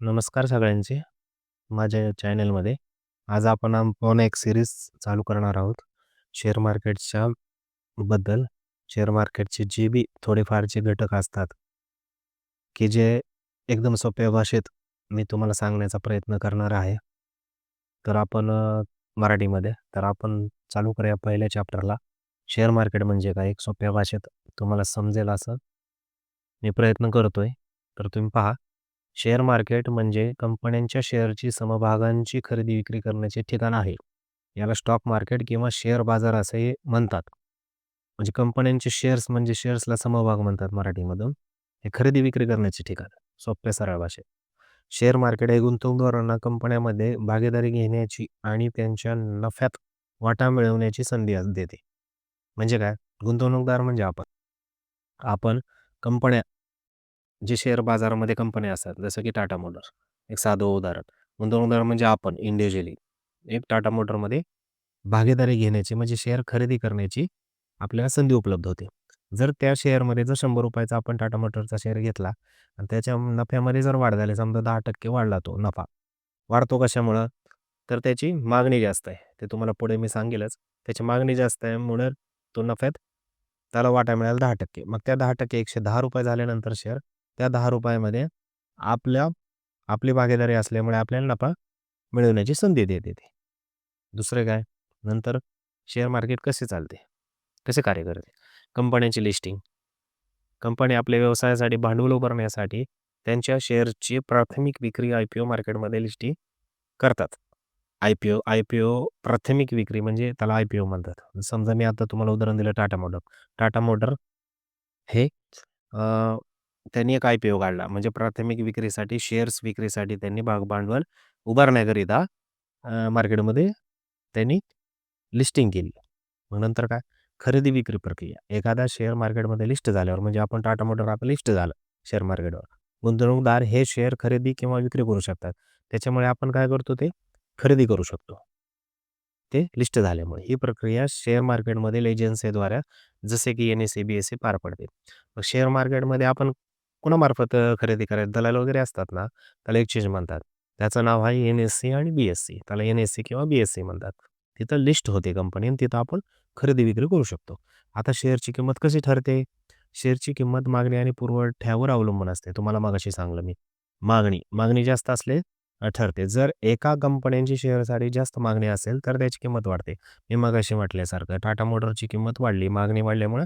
नमस्कार सगळ्यांचे. माझ्या चॅनलमध्ये. आज आपण आपण एक सिरीज चालू करणार आहोत. शेअर मार्केटच्या बद्दल. शेअर मार्केटचे जे बी थोडेफार जे घटक असतात, की जे एकदम सोप्या भाषेत मी तुम्हाला सांगण्याचा प्रयत्न करणार आहे. तर आपण अ, मराठीमध्ये तर आपण चालू करूया पहिल्या चॅप्टरला. शेअर मार्केट म्हणजे काय? एक सोप्या भाषेत तुम्हाला समजेल असं मी प्रयत्न करतोय. तर तुम्ही पहा. शेअर मार्केट म्हणजे कंपन्यांच्या शेअरची समभागांची खरेदी-विक्री करण्याचे ठिकाण आहे. याला स्टॉक मार्केट किंवा शेअर बाजार असे म्हणतात. म्हणजे कंपन्यांचे शेअर्स म्हणजे शेअर्सला समभाग म्हणतात मराठीमधून. हे खरेदी-विक्री करण्याचे ठिकाण. सोप्या सरळ भाषेत. शेअर मार्केट हे गुंतवणूकदारांना कंपन्यांमध्ये भागीदारी घेण्याची आणि त्यांच्या नफ्यात वाटा मिळवण्याची संधी देते. म्हणजे काय? गुंतवणूकदार म्हणजे आपण. आपण कंपन्या जे शेअर बाजारामध्ये कंपन्या असतात, जसं की टाटा मोटर्स. एक साधं उदाहरण. गुंतवणूकदार म्हणजे आपण इंडिव्हिज्युअली. एक टाटा मोटरमध्ये भागीदारी घेण्याची म्हणजे शेअर खरेदी करण्याची आपल्याला संधी उपलब्ध होते. जर त्या शेअरमध्ये जर शंभर रुपयाचा आपण टाटा मोटरचा शेअर घेतला आणि त्याच्या नफ्यामध्ये जर वाढ झाली, समजा 10% वाढला तो नफा. वाढतो कशामुळं? तर त्याची मागणी जास्त आहे. ते तुम्हाला पुढे मी सांगेलच. त्याची मागणी जास्त आहे म्हणून तो नफ्यात त्याला वाटा मिळाला 10%. मग त्या 10% ₹110 झाल्यानंतर शेअर त्या दहा रुपयामध्ये आपल्या आपली भागीदारी असल्यामुळे आपल्याला नफा मिळवण्याची संधी देते ते. दुसरं काय? नंतर शेअर मार्केट कसे चालते? कसे कार्य करते? कंपन्यांची लिस्टिंग. कंपनी आपल्या व्यवसायासाठी भांडवल उभारण्यासाठी त्यांच्या शेअर्सची प्राथमिक विक्री आय-पी-ओ मार्केटमध्ये लिस्टिंग करतात. आय-पी-ओ आय-पी-ओ प्राथमिक विक्री म्हणजे त्याला आय-पी-ओ म्हणतात. समजा मी आता तुम्हाला उदाहरण दिलं टाटा मोटर. टाटा मोटर हे त्यांनी एक आय-पी-ओ काढला. म्हणजे प्राथमिक विक्रीसाठी शेअर्स विक्रीसाठी त्यांनी भाग भांडवल उभारण्याकरिता अ, मार्केटमध्ये त्यांनी लिस्टिंग केली. मग नंतर काय? खरेदी-विक्री प्रक्रिया. एखादा शेअर मार्केटमध्ये लिस्ट झाल्यावर म्हणजे आपण टाटा मोटर आपलं लिस्ट झालं शेअर मार्केटवर. गुंतवणूकदार हे शेअर खरेदी किंवा विक्री करू शकतात. त्याच्यामुळे आपण काय करतो ते खरेदी करू शकतो. ते लिस्ट झाल्यामुळे. ही प्रक्रिया शेअर मार्केटमधील एजन्सीद्वारे जसे की N S C B S C पार पडते. मग शेअर मार्केटमध्ये आपण कुणामार्फत अ, खरेदी करायचं दलाल वगैरे असतात ना, त्याला एक्सचेंज म्हणतात. त्याचं नाव आहे एन-एस-सी आणि बी-एस-सी. त्याला एन-एस-सी किंवा बी-एस-सी म्हणतात. तिथं लिस्ट होते कंपनी आणि तिथं आपण खरेदी-विक्री करू शकतो. आता शेअरची किंमत कशी ठरते? शेअरची किंमत मागणी आणि पुरवठ्यावर अवलंबून असते. तुम्हाला मगाशी सांगितलं मी. मागणी. मागणी जास्त असले अ, ठरते. जर एका कंपन्यांची शेअरसाठी जास्त मागणी असेल, तर त्याची किंमत वाढते. मी मगाशी म्हटल्यासारखं टाटा मोटरची किंमत वाढली. मागणी वाढल्यामुळं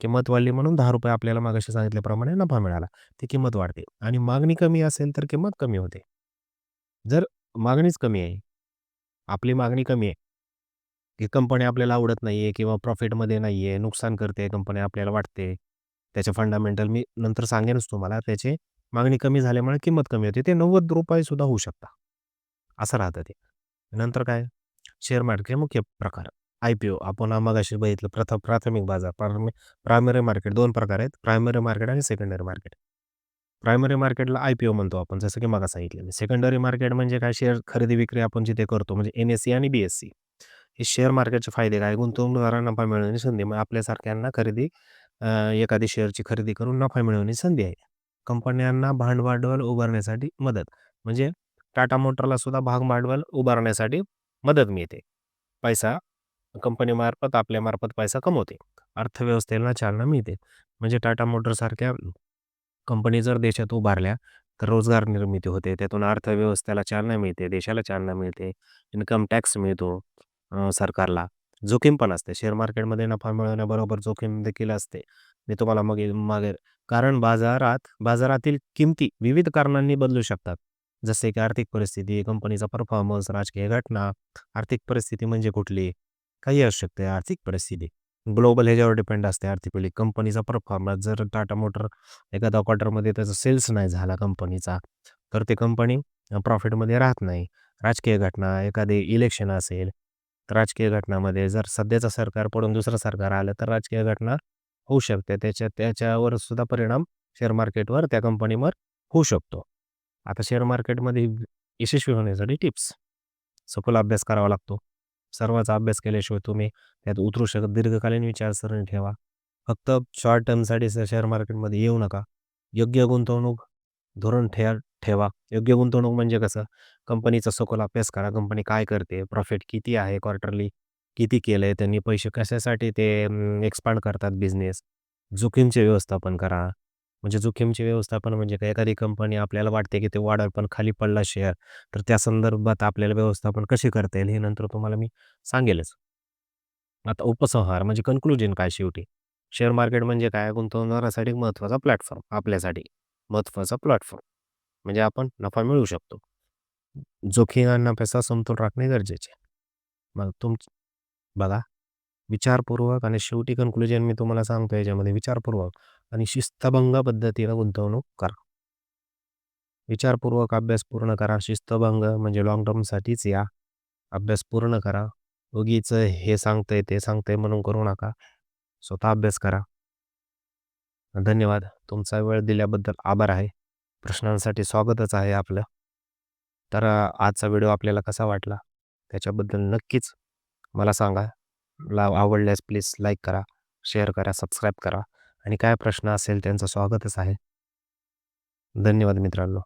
किंमत वाढली म्हणून ₹10 आपल्याला मागाशी सांगितल्याप्रमाणे नफा मिळाला. ती किंमत वाढते आणि मागणी कमी असेल तर किंमत कमी होते. जर मागणीच कमी आहे. आपली मागणी कमी आहे. की कंपनी आपल्याला आवडत नाहीये किंवा प्रॉफिटमध्ये नाहीये, नुकसान करते कंपनी आपल्याला वाटते. त्याचे फंडामेंटल मी नंतर सांगेनच तुम्हाला. त्याची मागणी कमी झाल्यामुळे किंमत कमी होते. ते ₹90 सुद्धा होऊ शकतात. असं राहतं ते. नंतर काय? शेअर मार्केटचे मुख्य प्रकार. आय-पी-ओ आपण मगाशी बघितलं प्रथम प्राथमिक बाजार. प्रायमरी मार्केट दोन प्रकार आहेत. प्रायमरी मार्केट आणि सेकंडरी मार्केट. प्रायमरी मार्केटला आय-पी-ओ म्हणतो आपण जसं की मगाशी सांगितलेलं. सेकंडरी मार्केट म्हणजे काय? शेअर खरेदी-विक्री आपण जिथे करतो म्हणजे एन एस सी आणि बी एस सी हे शेअर मार्केटचे फायदे काय? गुंतवणूकदारांना नफा मिळवण्याची संधी. मग आपल्यासारख्यांना खरेदी एखादी शेअरची खरेदी करून नफा मिळवण्याची संधी आहे. कंपन्यांना भांडवल उभारण्यासाठी मदत. म्हणजे टाटा मोटरला सुद्धा भाग भांडवल उभारण्यासाठी मदत मिळते. पैसा कंपनीमार्फत आपल्यामार्फत पैसा कमवते. अर्थव्यवस्थेला चालना मिळते. म्हणजे टाटा मोटरसारख्या कंपनी जर देशात उभारल्या, तर रोजगार निर्मिती होते. त्यातून अर्थव्यवस्थेला चालना मिळते, देशाला चालना मिळते. इन्कम टॅक्स मिळतो सरकारला. जोखीम पण असते. शेअर मार्केटमध्ये नफा मिळवण्याबरोबर जोखीम देखील असते. मी तुम्हाला मग मागे कारण बाजारात बाजारातील किमती विविध कारणांनी बदलू शकतात. जसे की आर्थिक परिस्थिती, कंपनीचा परफॉर्मन्स, राजकीय घटना. आर्थिक परिस्थिती म्हणजे कुठली? काही असू शकते आर्थिक परिस्थिती. ग्लोबल ह्याच्यावर डिपेंड असते आर्थिक कंपनीचा परफॉर्मन्स. जर टाटा मोटर एखाद्या क्वार्टरमध्ये त्याचा सेल्स नाही झाला कंपनीचा, तर ते कंपनी प्रॉफिटमध्ये राहत नाही. राजकीय घटना, एखादी इलेक्शन असेल, तर राजकीय घटनामध्ये जर सध्याचं सरकार पडून दुसरं सरकार आलं, तर राजकीय घटना होऊ शकते. त्याच्या त्याच्यावर सुद्धा परिणाम शेअर मार्केटवर, त्या कंपनीवर होऊ शकतो. आता शेअर मार्केटमध्ये यशस्वी होण्यासाठी टिप्स. सखोल अभ्यास करावा लागतो. सर्वांचा अभ्यास केल्याशिवाय तुम्ही त्यात उतरू शकत दीर्घकालीन विचारसरणी ठेवा. फक्त शॉर्ट टर्मसाठी शेअर मार्केटमध्ये येऊ नका. योग्य गुंतवणूक धोरण ठेवा ठेवा. योग्य गुंतवणूक म्हणजे कसं? कंपनीचा सखोल अभ्यास करा. कंपनी काय करते? प्रॉफिट किती आहे? क्वार्टरली किती केलं आहे त्यांनी पैसे कशासाठी ते एक्सपांड करतात बिझनेस. जोखीमचे व्यवस्थापन करा. म्हणजे जोखीमचे व्यवस्थापन म्हणजे काय? एखादी कंपनी आपल्याला वाटते की ते वाढल पण खाली पडला शेअर, तर त्या संदर्भात आपल्याला व्यवस्थापन कशी करता येईल हे नंतर तुम्हाला मी सांगेलच. आता उपसंहार म्हणजे कन्क्लुजन काय शेवटी? शेअर मार्केट म्हणजे काय? गुंतवणुकीसाठी महत्त्वाचा प्लॅटफॉर्म आपल्यासाठी. महत्त्वाचा प्लॅटफॉर्म. म्हणजे आपण नफा मिळवू शकतो. जोखीम आणि नफ्याचा समतोल राखणे गरजेचे मग तुम बघा विचारपूर्वक आणि शेवटी कन्क्लुजन मी तुम्हाला सांगतो याच्यामध्ये विचारपूर्वक आणि शिस्तभंग पद्धतीनं गुंतवणूक करा. विचारपूर्वक अभ्यास पूर्ण करा. शिस्तभंग म्हणजे लाँग टर्मसाठीच या. अभ्यास पूर्ण करा. उगीच हे सांगतंय, ते सांगतंय म्हणून करू नका. स्वतः अभ्यास करा. धन्यवाद. तुमचा वेळ दिल्याबद्दल आभार आहे. प्रश्नांसाठी स्वागतच आहे आपलं. तर आजचा व्हिडिओ आपल्याला कसा वाटला? त्याच्याबद्दल नक्कीच मला सांगा. ला आवडल्यास प्लीज लाईक करा, शेअर करा, सबस्क्राईब करा आणि काय प्रश्न असेल त्यांचं स्वागतच आहे. धन्यवाद मित्रांनो.